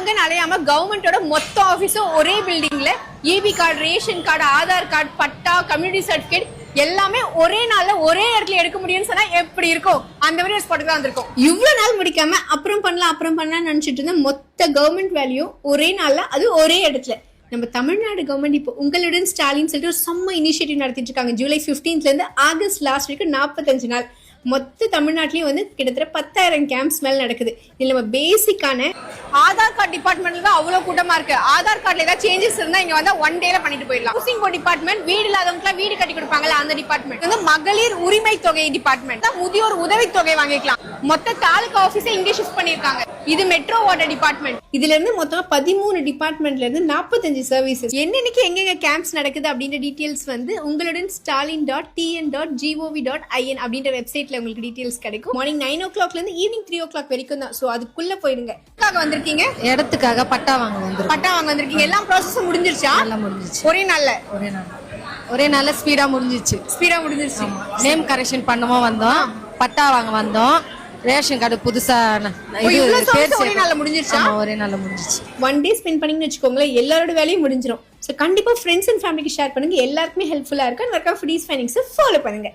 அங்கன்னு அலையாம கவர்மெண்டோட மொத்த ஆபீஸும் ஒரே பில்டிங்ல EB card ration card Aadhaar card patta community certificate எல்லாமே ஒரே நாள்ல ஒரே இடத்துல எடுக்க முடியும்னு சொன்னா எப்படி இருக்கும்? அந்த மாதிரி ஒரு ஸ்பாட்டுக்கு தான் இருக்கும் இவ்வளவு நாள் முடிக்காம அப்புறம் பண்ணலாம் அப்புறம் பண்ணலாம் நினைச்சிட்டு இருந்த மொத்த கவர்மெண்ட் வேலையும் ஒரே நாள்ல அது ஒரே இடத்துல. நம்ம தமிழ்நாடு கவர்மெண்ட் இப்போ உங்களுடன் ஸ்டாலின் சொல்லிட்டு ஒரு செம்ம இனிஷியேட்டிவ் நடத்திட்டு இருக்காங்க. ஜூலை 15th இருந்து ஆகஸ்ட் லாஸ்ட் வரைக்கும் நாற்பத்தஞ்சு நாள். மொத்த தமிழ்நாட்டிலயும் வந்து கிட்டத்தட்ட பத்தாயிரம் கேம்ப்ஸ் மேல நடக்குது. இதுல நம்ம பேசிக்கான ஆதார் கார்டு டிபார்ட்மெண்ட்ல தான் அவ்வளவு கூட்டமா இருக்கு. ஆதார் கார்டுல ஏதாவது சேஞ்சஸ் இருந்தா இங்க வந்து ஒன் டேல பண்ணிட்டு போயிடலாம். ஹவுசிங் போர்ட் டிபார்ட்மெண்ட் வீடு இல்லாதவங்களுக்கு வீடு கட்டி கொடுப்பாங்கல்ல அந்த டிபார்ட்மெண்ட் வந்து மகளிர் உரிமை தொகை டிபார்ட்மெண்ட் தான் முதியோர் உதவி தொகை வாங்கிக்கலாம். மொத்த தாலுகா ஆபீஸை இங்கே ஷிஃப்ட் பண்ணிருக்காங்க இது மெட்ரோ வாட்டர் டிபார்ட்மெண்ட் இதுல இருந்து மொத்தமா பதிமூணு டிபார்ட்மெண்ட்ல இருந்து நாற்பத்தஞ்சு சர்வீசஸ் என்னன்னைக்கு எங்கெங்க கேம்ப்ஸ் நடக்குது அப்படின்ற டீடைல்ஸ் வந்து உங்களுடன் Stalin dot TN dot GOV dot IN அப்படின்ற வெப்சைட்ல உங்களுக்கு டீடைல்ஸ் கிடைக்கும். மார்னிங் நைன் ஓ கிளாக்ல இருந்து ஈவினிங் த்ரீ ஓ கிளாக் வரைக்கும் தான். ஸோ அதுக்குள்ள போயிடுங்க. எதுக்காக வந்திருக்கீங்க? இடத்துக்காக பட்டா வாங்க வந்துரும் பட்டா வாங்க வந்திருக்கீங்க. எல்லா ப்ராசஸும் முடிஞ்சிருச்சா? எல்லாம் முடிஞ்சிச்சு ஒரே நாள்ல? ஒரே நாள். ஒரே நாள்ல ஸ்பீடா முடிஞ்சிச்சு ஸ்பீடா முடிஞ்சிருச்சு. நேம் கரெக்ஷன் பண்ணவும் வந்தோம். பட்டா வாங்க வந்தோம். ரேஷன் கார்டு புதுசா ஒரே நாள்ல முடிஞ்சிருச்சா? ஒரே நாள்ல முடிஞ்சிச்சு ஒன் டே ஸ்பெண்ட் பண்ணீங்கன்னு வச்சுக்கோங்களேன் எல்லாரோட வேலையும் முடிஞ்சிடும் ஸோ கண்டிப்பா ஃப்ரெண்ட்ஸ் அண்ட் ஃபேமிலிக்கு ஷேர் பண்ணுங்க. எல்லாருக்குமே ஹெல்ப்ஃபுல்லா இருக்கும் work of foodies findings follow பண்ணுங்க.